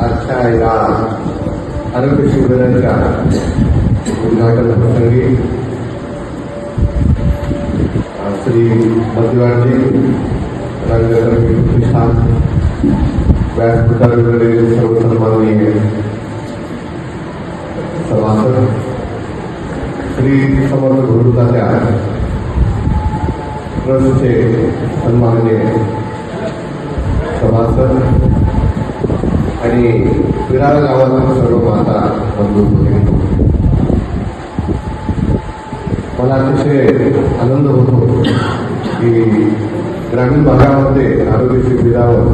आजच्या आरोग्य शिबिराच्या उद्घाटन प्रसंगी श्री मध्यवारजी रंगकर्मी प्रतिष्ठान व्यासपीठावरील सर्व सन्माननीय सभासद श्री समर्थ गुरुदात्या ट्रस्टचे सन्माननीय सभासद आणि विरार गावातील सर्व माता बंधू भगिनी मला अतिशय आनंद होतो की ग्रामीण भागामध्ये आरोग्य शिबिरावर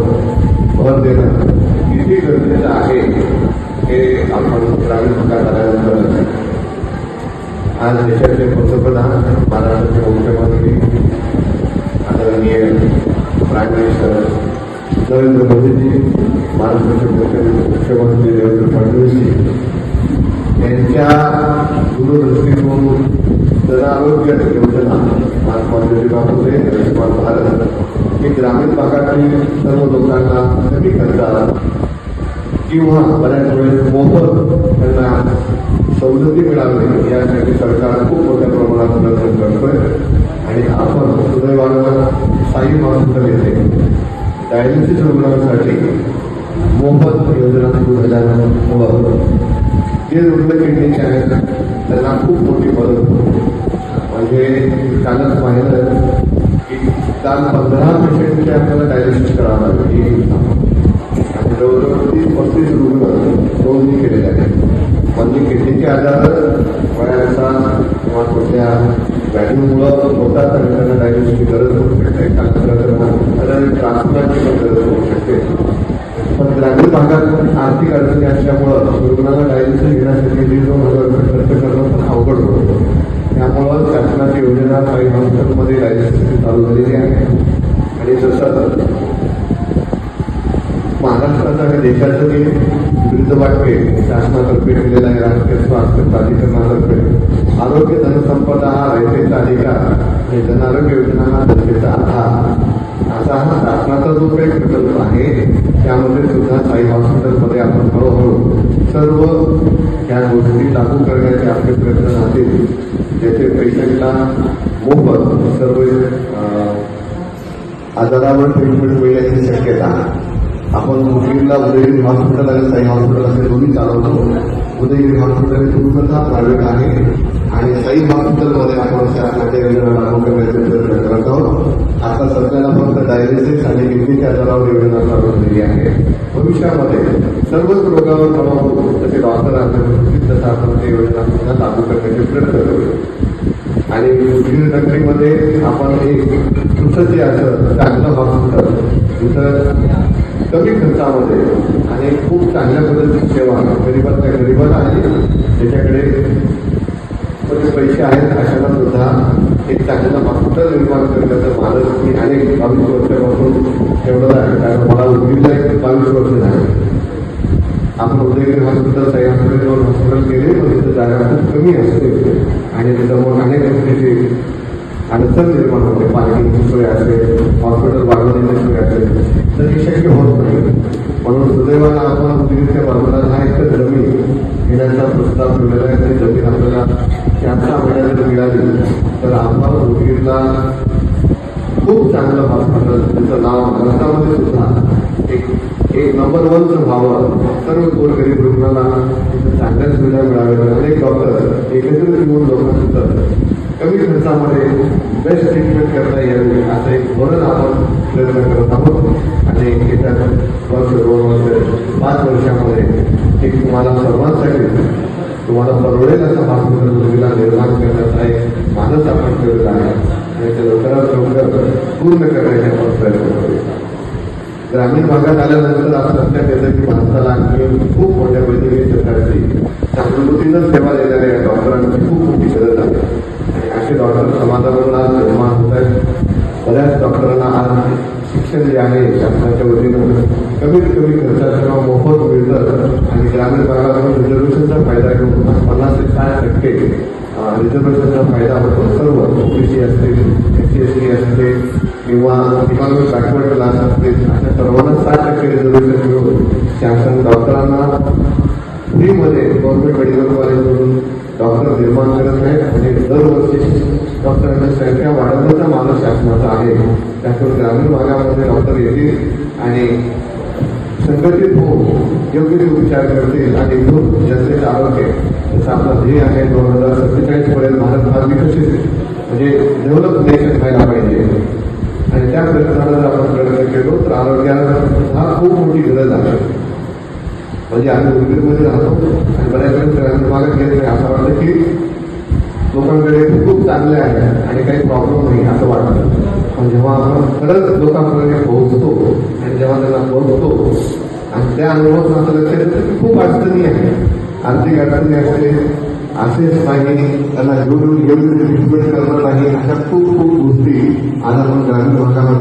भर देणं किती गरजेचं आहे हे आपण ग्रामीण भागात आल्यानंतर आज देशाचे पंतप्रधान महाराष्ट्राचे मुख्यमंत्री आदरणीय प्राईम मिनिस्टर नरेंद्र मोदीजी महाराष्ट्राचे मुख्य- मुख्यमंत्री देवेंद्र फडणवीसजी यांच्या दूरदृष्टीतून जनआरोग्य योजना महात्मा ज्योतिबा फुले आयुष्यमान भारत ही ग्रामीण भागातील सर्व लोकांना कमी खर्चात किंवा बऱ्याच वेळेस मोफत त्यांना सवलती मिळावी यासाठी सरकार खूप मोठ्या प्रमाणात प्रयत्न करतोय आणि आपण सुदैवानं साई हॉस्पिटल येथे डायलिसिस रुग्णांसाठी मोफत योजना सुरू झाल्यामुळं जे रुग्ण किडनीचे आहेत त्यांना खूप मोठी मदत होते. म्हणजे कालच पाहिलं की काल पंधरा पेशंटचे आपल्याला डायलिसिस करावं लागेल. जवळजवळ तीस पस्तीस रुग्ण नोंदणी केलेले आहेत. म्हणजे किडनीचे आजार वयाचा किंवा कोणत्या व्हॅल्यूमुळं होतात आणि त्यांना डायलिसिसची गरज होऊ शकते त्यानंतर ट्रान्सप्लांटची पण गरज होऊ शकते पण ग्रामीण भागात आर्थिक अडचणी असल्यामुळं रुग्णाला डायलिसिस घेण्यासाठी दीड दोन हजार रुपये खर्च करणं पण अवघड होतं. त्यामुळं शासनाची योजना काही हॉस्पिटलमध्ये डायलिसिस चालू झालेली आहे आणि जसं महाराष्ट्राचं आणि जे विरुद्ध वाटते शासनातर्फे केलेलं आहे राष्ट्रीय स्वास्थ्य प्राधिकरणातर्फे आरोग्य धनसंपदा हा रयतेचा अधिकार आणि जनआरोग्य योजना हा जनतेचा आधार असा हा शासनाचा जो काही प्रकल्प आहे त्यामध्ये सुद्धा साई हॉस्पिटलमध्ये आपण हळूहळू सर्व या गोष्टी लागू करण्याचे आपले प्रयत्न राहतील जेथे पेशंटला मोफत सर्व आजारावर ट्रीटमेंट मिळण्याची शक्यता. आपण उदगीरला उदयगिरी हॉस्पिटल आणि साई हॉस्पिटल असे दोन्ही चालवतो. उदयगिरी हॉस्पिटल हे पूर्णतः प्रायव्हेट आहे. आणि साई हॉस्पिटलमध्ये आपण शासनाच्या योजना लागू करण्याचा प्रयत्न करत आहोत आता सध्याला फक्त डायलिसिस आणि किडनीच्या आजारावर योजना चालू झालेली आहे. भविष्यामध्ये सर्वच रोगावर प्रभाव होतो तसे डॉक्टर आहेत तसं आपण ते योजना सुद्धा लागू करण्याचे प्रयत्न करू आणि दुसरी कंट्रीमध्ये आपण एक जे असं चांगलं हॉस्पिटल दुसरं कमी खर्चामध्ये आणि खूप चांगल्या पद्धतीची सेवा गरीबातल्या गरीबात आहे. ज्याच्याकडे पैसे आहेत अशाला सुद्धा एक चांगलं हॉस्पिटल निर्माण करण्याचं मानस मी अनेक बावीस वर्षापासून ठेवलं आहे. कारण मला उदगीरला एक बावीस वर्ष झाले. आपण उदयगिरी हॉस्पिटल सह्याद्री हॉस्पिटल दोन हॉस्पिटल केले पण तिथं जागा खूप कमी असते. आणि त्याच्यामुळे अनेक गोष्टीची अडचण निर्माण होते. पार्किंगची सोय असेल हॉस्पिटल वाढवण्याची सोय असेल तर हे शक्य होत नाही. म्हणून सुदैवानं आपण उदगीरच्या बाजूला हा एक जमीन. घेण्याचा प्रस्ताव ठेवलेला आहे आणि जमीन आपल्याला चार सहा महिन्यात जर मिळाली तर आपण उदगीरला खूप चांगलं हॉस्पिटल त्याचं नाव भारतामध्ये सुद्धा एक एक नंबर वनचं व्हावं सर्व गोरगरीब रुग्णांना चांगल्या सुविधा मिळाव्या अनेक डॉक्टर एकत्रित येऊन लोकांचं कमी खर्चामध्ये बेस्ट ट्रीटमेंट करता यावी असं एक धोरण आपण प्रयत्न करत आहोत. आणि येत्या वर्ष दोन वर्ष पाच वर्षामध्ये एक तुम्हाला सर्वांसाठी तुम्हाला परवडेल असं हॉस्पिटल सुविधा निर्माण करण्याचा एक मानस आपण ठेवलेला आहे. आणि ते लवकरात लवकर पूर्ण करण्याचे आपण प्रयत्न करू ग्रामीण भागात आल्यानंतर आपण लक्षात येतं की माणसाला आणखी खूप मोठ्या वैद्यकीय क्षेत्राची चांगलतीनं सेवा देणाऱ्या डॉक्टरांची खूप मोठी गरज आहे. आणि असे डॉक्टर समाजाला निर्माण होत आहेत बऱ्याच डॉक्टरांना आज शिक्षण जे आहे शासनाच्या वतीनं कमीत कमी खर्चात किंवा मोफत मिळतं आणि ग्रामीण भागातून रिझर्वेशनचा फायदा घेऊन पन्नास ते साठ टक्के रिझर्वेशनचा फायदा होतो. सर्व ओबीसी असतील एस सी एस टी असते किंवा इकॉनॉमिक बॅकवर्ड क्लास असतील अशा सर्वांना साठ टक्के रिझर्वेशन मिळून शासन डॉक्टरांना फ्रीमध्ये गव्हर्नमेंट मेडिकल कॉलेजमधून डॉक्टर निर्माण करत आहे. आणि दरवर्षी डॉक्टरांची संख्या वाढवण्याचा मानस शासनाचा आहे. त्यातून ग्रामीण भागामध्ये डॉक्टर येतील आणि संघटित होऊन योग्य ते उपचार करतील आणि इथून जनतेचं आरोग्य जसं आपलं ध्येय आहे दोन हजार सत्तेचाळीस पर्यंत भारत हा विकसित म्हणजे डेव्हलप नेशन व्हायला पाहिजे. आणि त्या प्रयत्नाला जर आपण प्रयत्न केलो तर आरोग्याला हा खूप मोठी गरज आहे. म्हणजे आम्ही उद्योगमध्ये राहतो आणि बऱ्याच वेळेस ग्रामीण भागात गेले असा लोकांकडे खूप चांगले आहे आणि काही प्रॉब्लेम नाही असं वाटतं. पण जेव्हा आपण खरंच लोकांपर्यंत पोहोचतो आणि जेव्हा त्यांना पोहोचतो आणि त्या अनुभवातून असं लक्षात येतं की खूप अडचणी आहे आर्थिक अडचणी असते असेच नाही त्यांना घेऊन घेऊन ट्रीटमेंट नाही अशा खूप खूप गोष्टी आज आपण ग्रामीण भागामध्ये